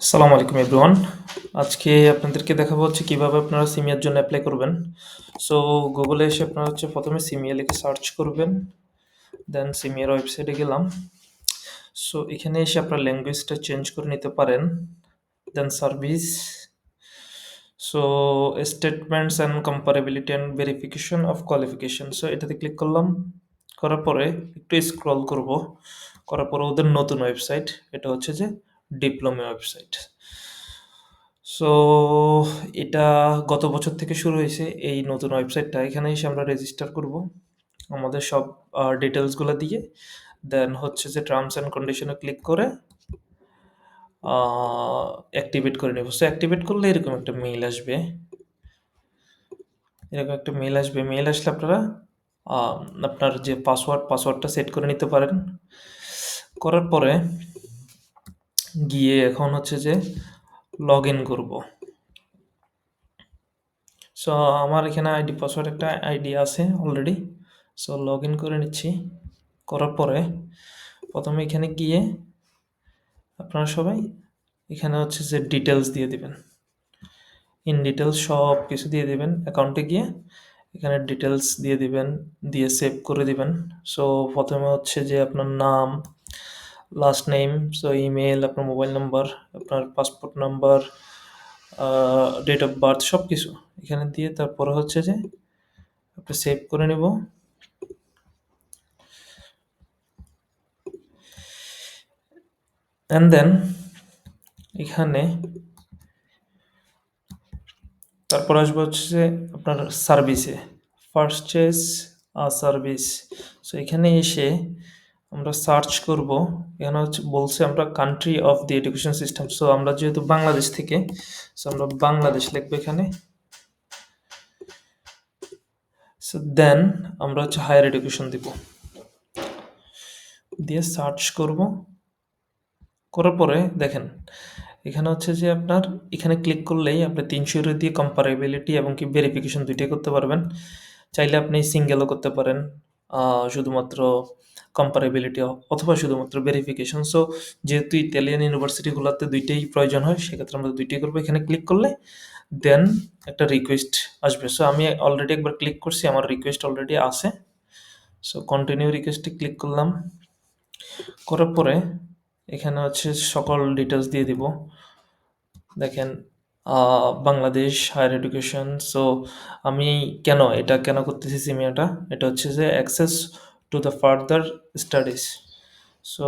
আসসালামু আলাইকুম এভরিওয়ান আজকে আপনাদেরকে দেখাবো হচ্ছে কীভাবে আপনারা সিমিয়ার জন্য অ্যাপ্লাই করবেন। সো গুগলে এসে আপনারা হচ্ছে প্রথমে সিমিয়া লিখে সার্চ করবেন। দেন সিমিয়ার ওয়েবসাইটে গেলাম। সো এখানে এসে আপনার ল্যাঙ্গুয়েজটা চেঞ্জ করে নিতে পারেন। Then service so statements and comparability and verification of qualification so এটাতে ক্লিক করলাম। করার পরে একটু স্ক্রল করব। করার পরে ওদের নতুন ওয়েবসাইট এটা হচ্ছে যে ডিপ্লোমা ওয়েবসাইট সো এটা গত বছর থেকে শুরু হয়েছে এই নতুন ওয়েবসাইটটা এখানে এসে আমরা রেজিস্টার করব আমাদের সব ডিটেলসগুলো দিয়ে। দেন হচ্ছে যে টার্মস অ্যান্ড কন্ডিশনে ক্লিক করে অ্যাক্টিভেট করে নেব। সো অ্যাক্টিভেট করলে এরকম একটা মেইল আসবে। এরকম একটা মেইল আসবে। মেইল আসলে আপনারা আপনার যে পাসওয়ার্ড পাসওয়ার্ডটা সেট করে নিতে পারেন। করার পরে গিয়ে এখন হচ্ছে যে লগ ইন করব। সো আমার এখানে আইডি পাসওয়ার্ড একটা আইডি আছে অলরেডি সো লগ ইন করে নিচ্ছি। করার পরে প্রথমে এখানে গিয়ে আপনারা সবাই এখানে হচ্ছে যে ডিটেলস দিয়ে দিবেন। ইন ডিটেলস সব কিছু দিয়ে দিবেন। অ্যাকাউন্টে গিয়ে এখানে ডিটেলস দিয়ে দিবেন, দিয়ে সেভ করে দিবেন। সো প্রথমে হচ্ছে যে আপনার নাম লাস্ট নেম সো ইমেল আপনার মোবাইল নাম্বার আপনার passport number date of birth সব কিছু এখানে দিয়ে তারপরে হচ্ছে যে আপনি সেভ করে নেব। অ্যান্ড দেন এখানে তারপর আসবে হচ্ছে যে আপনার সার্ভিসে পারচেস সার্ভিস সো এখানে এসে আমরা সার্চ করব। এখানে হচ্ছে, বলছে আমরা country of the education system so আমরা যেহেতু বাংলাদেশ থেকে সো আমরা বাংলাদেশ লিখব এখানে। সো দেন আমরা হচ্ছে হায়ার এডুকেশন দিব। দিয়ে সার্চ করব। করার পরে দেখেন, এখানে হচ্ছে যে আপনার, এখানে ক্লিক করলেই আপনি তিনশো দিয়ে কম্পারেবিলিটি এবং কি ভেরিফিকেশন দুইটাই করতে পারবেন। চাইলে আপনি সিঙ্গেলও করতে পারেন। শুধুমাত্র কম্পারেবিলিটি অথবা শুধুমাত্র ভেরিফিকেশন সো যেহেতু ইতালিয়ান ইউনিভার্সিটিগুলোতে দুইটাই প্রয়োজন হয়, সেক্ষেত্রে আমরা দুইটাই করব। এখানে ক্লিক করলে দেন একটা রিকোয়েস্ট আসবে। সো আমি অলরেডি একবার ক্লিক করছি, আমার রিকোয়েস্ট অলরেডি আছে। সো কন্টিনিউ রিকোয়েস্টে ক্লিক করলাম। করার পরে এখানে হচ্ছে সকল ডিটেলস দিয়ে দিব। দেখেন বাংলাদেশ হায়ার এডুকেশন সো আমি কেন, এটা কেন করতেছি সিমিয়াটা এটা হচ্ছে যে access to the further studies so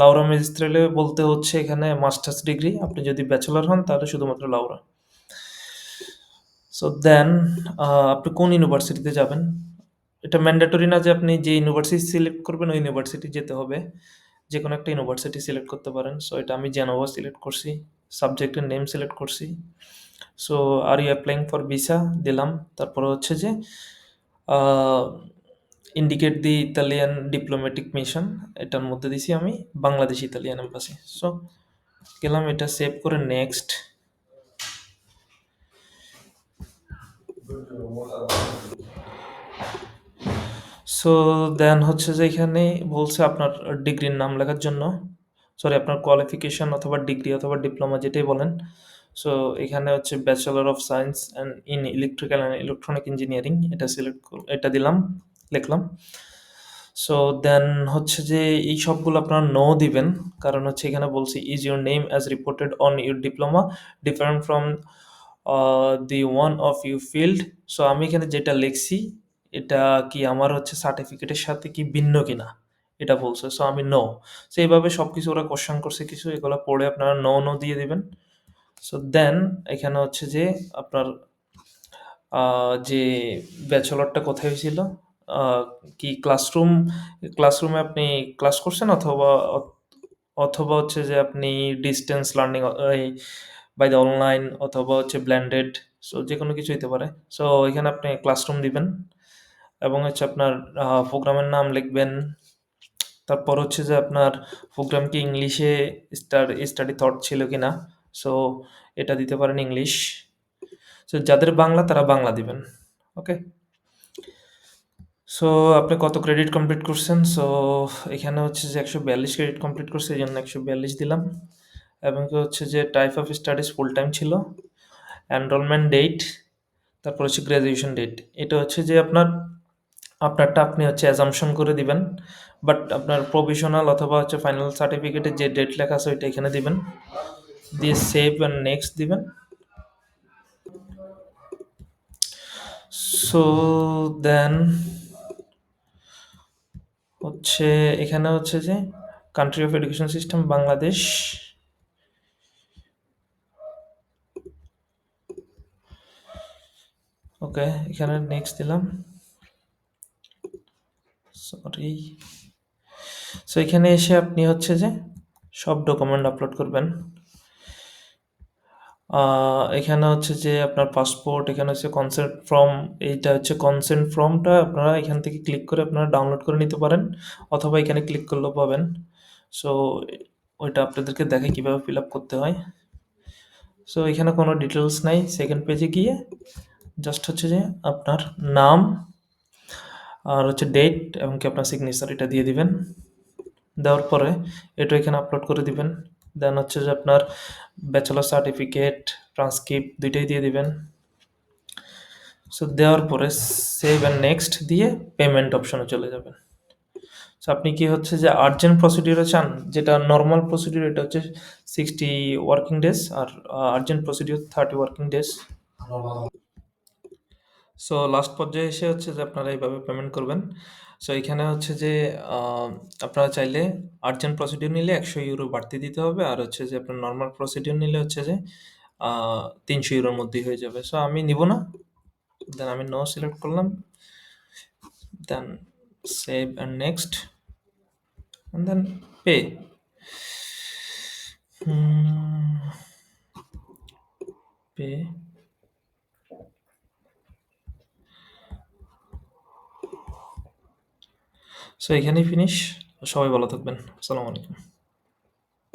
লাউরা ম্যাজিস্ট্রেলে বলতে হচ্ছে এখানে মাস্টার্স ডিগ্রি আপনি যদি ব্যাচেলর হন, তাহলে শুধুমাত্র লাউরা সো দেন আপনি কোন ইউনিভার্সিটিতে যাবেন? এটা ম্যান্ডেটরি না যে আপনি যে ইউনিভার্সিটি সিলেক্ট করবেন, ওই ইউনিভার্সিটি যেতে হবে। যে কোনো একটা ইউনিভার্সিটি সিলেক্ট করতে পারেন। সো এটা আমি জেনোভা সিলেক্ট করছি। সাবজেক্টের নেম সিলেক্ট করছি। So are you applying for visa দিলাম। তারপরে হচ্ছে যে indicate the Italian diplomatic mission এটার মধ্যে দিছি আমি বাংলাদেশ ইতালিয়ান এম্বাসি সো গেলাম এটা সেভ করে নেক্সট সো দেন হচ্ছে যে এখানে বলছে আপনার ডিগ্রির নাম লেখার জন্য। সরি আপনার কোয়ালিফিকেশন অথবা ডিগ্রি অথবা ডিপ্লোমা যেটাই বলেন। সো এখানে হচ্ছে bachelor of science and in electrical and electronic engineering এটা সিলেক্ট এটা দিলাম। লিখলাম। সো দেন হচ্ছে যে এই সবগুলো আপনারা নো দিবেন। কারণ হচ্ছে এখানে বলছি is your name as reported on your diploma different from the one of you field so আমি এখানে যেটা লিখছি, এটা কি আমার হচ্ছে সার্টিফিকেটের সাথে কি ভিন্ন কিনা? এটা বলছে। সো আমি নো সো এইভাবে সব কিছু ওরা কোশ্চেন করছে কিছু, এগুলো পড়ে আপনারা নো নো দিয়ে দিবেন। সো দেন এখানে হচ্ছে যে আপনার যে ব্যাচেলরটা কোথায় হয়েছিল? কি ক্লাসরুম ক্লাসরুমে আপনি ক্লাস করছেন অথবা অথবা হচ্ছে যে আপনি distance learning by the online অথবা হচ্ছে ব্ল্যান্ডেড সো যে কোনো কিছু হতে পারে। সো এখানে আপনি ক্লাসরুম দিবেন এবং হচ্ছে আপনার প্রোগ্রামের নাম লিখবেন। তারপর হচ্ছে যে আপনার প্রোগ্রাম কি ইংলিশে স্টার স্টাডি থট ছিল কি না সো এটা দিতে পারেন ইংলিশ সো যাদের বাংলা তারা বাংলা দিবেন ওকে সো আপনি কত ক্রেডিট কমপ্লিট করছেন? সো এখানে হচ্ছে যে একশো বিয়াল্লিশ ক্রেডিট কমপ্লিট করছে, এই জন্য একশো বিয়াল্লিশ দিলাম। এবং হচ্ছে যে type of studies full time ছিল। এনরোলমেন্ট ডেট তারপর হচ্ছে গ্র্যাজুয়েশন ডেট এটা হচ্ছে যে আপনার, আপনারটা আপনি হচ্ছে অ্যাজামশন করে দিবেন। বাট আপনার প্রভিশনাল অথবা হচ্ছে ফাইনাল সার্টিফিকেটে যে ডেট লেখা আছে, ওইটা এখানে দিবেন। দিয়ে সেভ অ্যান্ড নেক্সট দিবেন। সো দেন হচ্ছে, এখানে হচ্ছে যে country of education system Bangladesh. Okay, এখানে নেক্সট দিলাম। সরি সো এখানে এসে আপনি হচ্ছে যে, সব ডকুমেন্ট আপলোড করবেন। এখানে হচ্ছে যে আপনার পাসপোর্ট এখানে হচ্ছে কনসেন্ট ফর্ম এইটা হচ্ছে কনসেন্ট ফর্মটা আপনারা এখান থেকে ক্লিক করে আপনারা ডাউনলোড করে নিতে পারেন অথবা এখানে ক্লিক করলেও পাবেন। সো ওইটা আপনাদেরকে দেখে কীভাবে ফিল আপ করতে হয়। সো এখানে কোনো ডিটেলস নাই। সেকেন্ড পেজে গিয়ে জাস্ট হচ্ছে যে আপনার নাম আর হচ্ছে ডেট এবং কি আপনার সিগনেচার এটা দিয়ে দিবেন। দেওয়ার পরে এটা এখানে আপলোড করে দিবেন। দেন হচ্ছে যে আপনার ব্যাচেলর সার্টিফিকেট ট্রান্সক্রিপ্ট দুইটাই দিয়ে দিবেন। সো দেওয়ার পরে সেভ অ্যান্ড নেক্সট দিয়ে পেমেন্ট অপশনে চলে যাবেন। সো আপনি কি হচ্ছে যে আর্জেন্ট প্রসিডিউরে চান, যেটা নর্মাল প্রসিডিউর এটা হচ্ছে সিক্সটি ওয়ার্কিং ডেজ আর urgent procedure thirty working days so last পর্যায়ে এসে হচ্ছে যে আপনারা এইভাবে পেমেন্ট করবেন। সো এখানে হচ্ছে যে আপনারা চাইলে আর্জেন্ট প্রসিডিউর নিলে একশো ইউরো বাড়তি দিতে হবে আর হচ্ছে যে আপনার নর্মাল প্রসিডিউর নিলে হচ্ছে যে তিনশো ইউরোর মধ্যেই হয়ে যাবে। সো আমি নিব না। দেন আমি নো সিলেক্ট করলাম। Then save and next then pay Hmm, so এখানেই ফিনিশ সবাই ভালো থাকবেন। আসসালামু আলাইকুম।